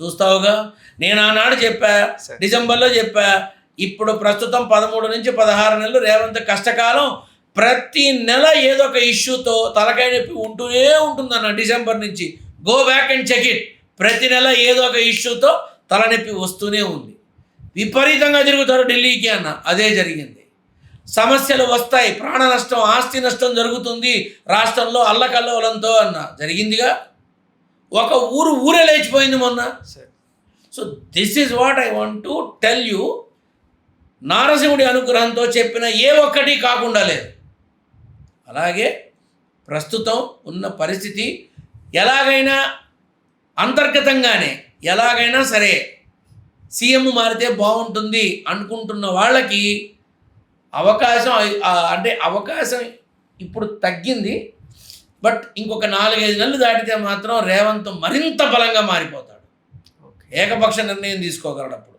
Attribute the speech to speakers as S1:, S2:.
S1: చూస్తావుగా? నేను ఆనాడు చెప్పా. డిసెంబర్లో చెప్పా ఇప్పుడు ప్రస్తుతం పదమూడు నుంచి పదహారు నెలలు రేవంత్ కష్టకాలం ప్రతి నెల ఏదో ఒక ఇష్యూతో తలకాయ నొప్పి ఉంటూనే ఉంటుందన్న డిసెంబర్ నుంచి. Go back and check it ప్రతి నెల ఏదో ఒక ఇష్యూతో తలనొప్పి వస్తూనే ఉంది. విపరీతంగా తిరుగుతారు ఢిల్లీకి అన్న అదే జరిగింది. సమస్యలు వస్తాయి ప్రాణ నష్టం ఆస్తి నష్టం జరుగుతుంది రాష్ట్రంలో అల్లకల్లోలంతో అన్న జరిగిందిగా? ఒక ఊరు ఊరే లేచిపోయింది మొన్న.
S2: Sir.
S1: So this is what I want to tell you నారసింహుడి అనుగ్రహంతో చెప్పిన ఏ ఒక్కటి కాకుండా లేదు. అలాగే ప్రస్తుతం ఉన్న పరిస్థితి ఎలాగైనా అంతర్గతంగానే ఎలాగైనా సరే సీఎం మారితే బాగుంటుంది అనుకుంటున్న వాళ్ళకి అవకాశం అంటే అవకాశం ఇప్పుడు తగ్గింది. బట్ ఇంకొక నాలుగైదు నెలలు దాటితే మాత్రం రేవంత్ మరింత బలంగా మారిపోతాడు. ఏకపక్ష నిర్ణయం తీసుకోగలడు అప్పుడు